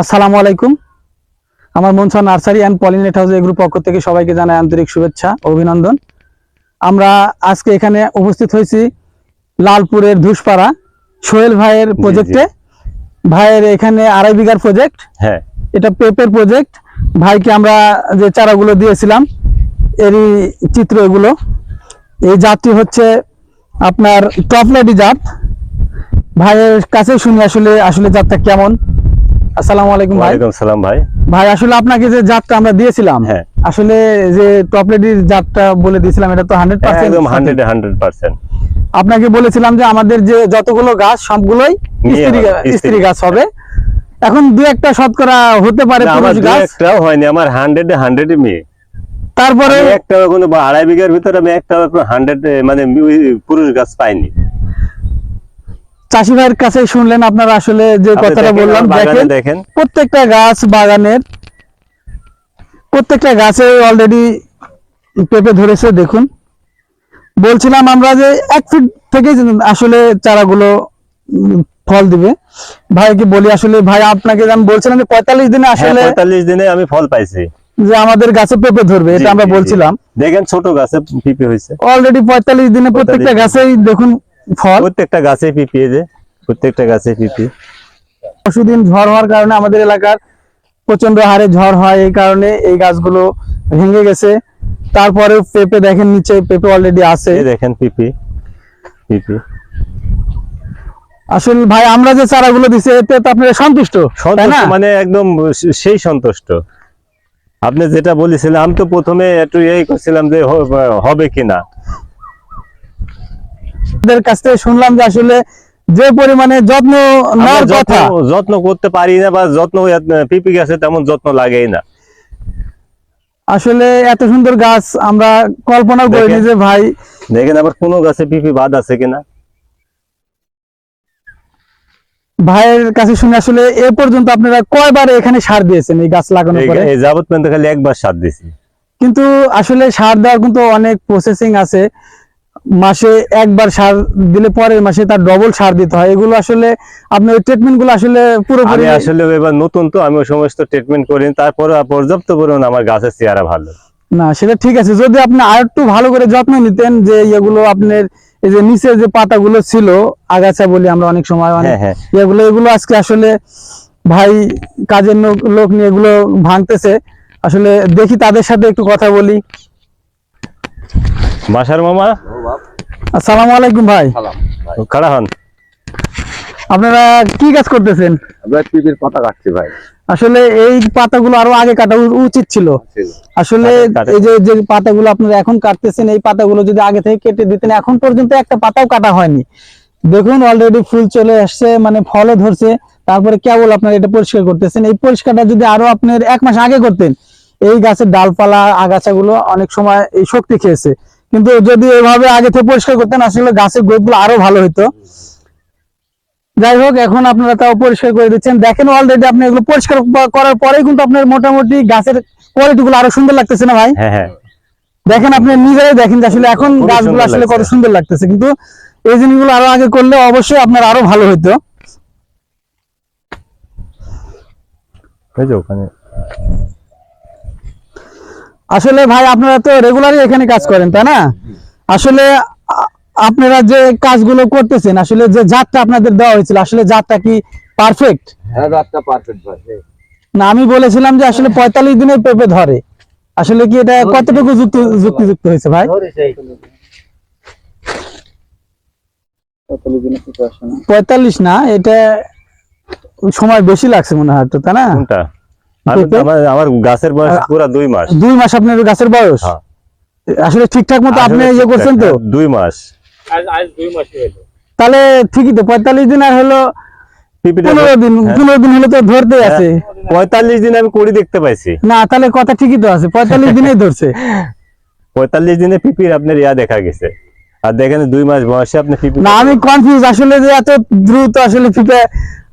আসসালামু আলাইকুম। আমার Manasa nursery and polynet house এগ্রুপ পক্ষ থেকে সবাইকে জানাই আন্তরিক শুভেচ্ছা অভিনন্দন। আমরা আজকে এখানে উপস্থিত হয়েছি লালপুরের ধুসপাড়া সোহেল ভাইয়ের প্রজেক্টে। ভাইয়ের এখানে আড়াই বিঘার প্রজেক্ট। হ্যাঁ। এটা পেপের প্রজেক্ট। ভাইকে আমরা যে চারাগুলো দিয়েছিলাম এরই চিত্র এগুলো। এই জাতটি হচ্ছে আপনার টপলেডি জাত। ভাইয়ের কাছে শুনি আসলে আসলে জাতটা কেমন। আসসালামু আলাইকুম ভাই। ওয়ালাইকুম সালাম ভাই। ভাই আসলে আপনাকে যে জাতটা আমরা দিয়েছিলাম হ্যাঁ। আসলে যে জাতটা বলে দিয়েছিলাম এটা তো হান্ড্রেড হ্যাঁ, পার্সেন্ট একদম হান্ড্রেড হান্ড্রেড পার্সেন্ট আপনাকে বলেছিলাম যে আমাদের যে যতগুলো গাছ সবগুলোই স্ত্রী গাছ হবে। এখন দু একটা শতকরা হতে পারে পুরুষ গাছ। একটাও হয়নি আমার হান্ড্রেড হান্ড্রেড মেয়ে। তারপরে একটা কোনো আড়াই বিঘার ভিতরে আমি একটা হান্ড্রেড মানে পুরুষ গাছ পাইনি। চাষি ভাইয়ের কাছে শুনলেন আপনারা আসলে যে কথাটা বললাম দেখেন। প্রত্যেকটা গাছ বাগানের প্রত্যেকটা গাছে অলরেডি পেঁপে ধরেছে দেখুন। বলছিলাম আমরা যে এক ফিট থেকে আসলে চারাগুলো ফল দিবে। ভাইকে বলি আসলে ভাই আপনাকে আমি বলছিলাম যে পঁয়তাল্লিশ দিনে হ্যাঁ আসলে পঁয়তাল্লিশ দিনে আমি ফল পাইছি। যে আমাদের গাছে পেঁপে ধরবে এটা আমরা। বলছিলাম। দেখেন ছোট গাছে পিপি হয়েছে। অলরেডি পঁয়তাল্লিশ দিনে প্রত্যেকটা গাছেই দেখুন ফল? প্রত্যেকটা গাছে পিপি যে প্রত্যেকটা গাছে পিপি। পরশুদিন ঝড় হওয়ার কারণে আমাদের এলাকার প্রচণ্ড হারে ঝড় হয় এই কারণে এই গাছগুলো ভেঙে গেছে। তারপরে পেঁপে দেখেন নিচে পেঁপে অলরেডি আছে। দেখেন পিপি পিপি। আসলে ভাই আমরা যে চারাগুলো দিছি এতে তো আপনারা সন্তুষ্ট তাই না? মানে একদম সেই সন্তুষ্ট। আপনি যেটা বলেছিলেন আমি তো প্রথমে একটু এই করছিলাম যে হবে কিনা। আপনাদের কাছ থেকে শুনলাম যে আসলে যে পরিমাণে যত্ন নেওয়ার কথা। যত্ন করতে পারি না বা যত্ন পিপি গাছে তেমন যত্ন লাগেই না। আসলে এত সুন্দর গাছ আমরা কল্পনাও করিনি যে ভাই। দেখেন আবার কোন গাছে পিপি বাদ আছে কিনা। ভাইয়ের কাছে শুনে আসলে এ পর্যন্ত আপনারা কয়বার এখানে সার দিয়েছেন এই গাছ লাগানোর পরে? এই যাবত পর্যন্ত খালি একবার সার দিয়েছি। কিন্তু আসলে সার দেওয়ার কিন্তু অনেক প্রসেসিং আছে। মাসে একবার সার দিলে পরের মাসে তার ডবল সার দিতে হয়। এগুলো আসলে আপনার ট্রিটমেন্টগুলো আসলে পুরোপুরি আসলে এবার নতুন তো আমি ওই সমস্ত ট্রিটমেন্ট করি তারপরে পর্যাপ্ত পরিমাণ আমার গাছের চেহারা ভালো। না সেটা ঠিক আছে। যদি আপনি আর একটু ভালো করে যত্ন নিতেন যে এগুলো আপনার এই যে নিচে যে পাতাগুলো ছিল আগাছা বলি আমরা অনেক সময় অনেক হ্যাঁ হ্যাঁ। এগুলো এগুলো আজকে আসলে ভাই কাজের লোক নিয়ে এগুলো ভাঙতেছে। আসলে দেখি তাদের সাথে একটু কথা বলি। বাসার মামা? আসসালামু আলাইকুম ভাই। খাড়া হন? আপনারা কি কাজ করতেছেন? আমরা পিপির পাতা কাটছি ভাই। আসলে এই পাতাগুলো আরও আগে কাটা উচিত ছিল। আসলে এই যে যে পাতাগুলো আপনারা এখন কাটতেছেন এই পাতাগুলো যদি আগে থেকে কেটে দিতেন এখন পর্যন্ত একটা পাতাও কাটা হয়নি। দেখুন অলরেডি ফুল চলে আসছে মানে ফলও ধরছে। তারপরে কেবল আপনারা এটা পরিষ্কার করতেছেন। এই পরিষ্কারটা যদি আরও আপনার এক মাস আগে করতেন এই গাছের ডালপালা আগাছাগুলো অনেক সময় এই শক্তি খেয়েছে। কিন্তু যদি এভাবে আগে থেকে পরিষ্কার করতেন আসলে গাছের গ্রোথগুলো আরও ভালো হতো যাই হোক এখন আপনারা তাও পরিষ্কার করে দিচ্ছেন। দেখেন অলরেডি আপনি এগুলো পরিষ্কার করার পরেই কিন্তু আপনার মোটামুটি গাছের কোয়ালিটি গুলো আরও সুন্দর লাগতেছে না ভাই? হ্যাঁ হ্যাঁ। দেখেন আপনি নিজেরাই দেখেন আসলে এখন গাছগুলো আসলে কত সুন্দর লাগতেছে। কিন্তু এই জিনিসগুলো আরও আগে করলে অবশ্যই আপনার আরও ভালো হইতো। ওখানে। আসলে ভাই আপনারা তো রেগুলারই এখানে কাজ করেন তাই না? আসলে আপনারা যে কাজগুলো করতেছেন আসলে যে জাতটা আপনাদের দেওয়া হয়েছিল আসলে জাতটা কি পারফেক্ট হ্যাঁ রাতটা পারফেক্ট ভাই না আমি বলেছিলাম যে আসলে পঁয়তাল্লিশ দিনে পেঁপে ধরে। আসলে কি এটা কতটুকু যুক্ত যুক্তিযুক্ত হয়েছে ভাই? পঁয়তাল্লিশ না। এটা সময় বেশি লাগছে মনে হয় তো তাই না? আমার আমার গাছের বয়স পুরো দুই মাস। দুই মাস আপনার গাছের বয়স? হ্যাঁ। আসলে ঠিকঠাক মতো আপনি ইয়ে করছেন তো? ঠিকঠাক, দুই মাস। তাহলে ঠিকই তো পঁয়তাল্লিশ দিন আর হলো পনেরো দিন হ্যাঁ। পনেরো দিন হলে তো ধরতে আছে। পঁয়তাল্লিশ দিন আমি করি দেখতে পাইছি। না তাহলে কথা ঠিকই তো আছে পঁয়তাল্লিশ দিনেই ধরছে। পঁয়তাল্লিশ দিনে পিপির আপনার ইয়া দেখা গেছে। আর দেখেন দুই মাস বয়সে আপনি পিপি না আমি কনফিউজ আসলে যে এত দ্রুত আসলে ফিপে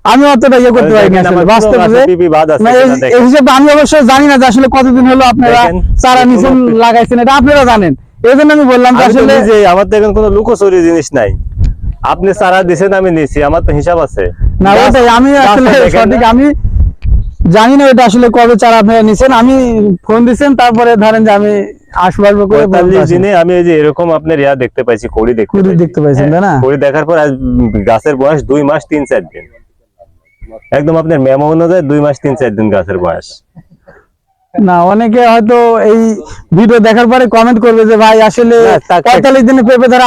আমি অতটা ইয়ে করতে পারিনি আসলে বাস্তবে গাছে পিপি বাদ আছে না, এই- কিনা এই দেখেন। হিসেবে আমি অবশ্য জানি না যে আসলে কতদিন হলো আপনারা চারা নিচে লাগাইছেন এটা আপনারা জানেন। এই জন্য আমি বললাম যে আসলে নিজেই, আমার তো এখন কোনো লুকোচুরি জিনিস নাই। আপনি সারা দিছেন আমি নিছি আমার তো হিসাব আছে। না ওটাই আমি আসলে সঠিক আমি জানি না এটা আসলে কবে চারা আপনারা নিছেন আমি ফোন দিছেন তারপরে ধরেন যে আমি আসব আসব করে দিনে আমি এই যে এরকম আপনার ইয়া দেখতে পাইছি কড়ি দেখতে পাইছেন না? হ্যাঁ, কড়ি দেখার পর আজ গাছের বয়স দুই মাস তিন চার দিন। একদম আপনার মেমো অনুযায়ী দুই মাস তিন চার দিন গাছের বয়স। না অনেকে হয়তো এই ভিডিও দেখার পরে কমেন্ট করবে যে ভাই আসলে পঁয়তাল্লিশ দিনে পেঁপে ধরা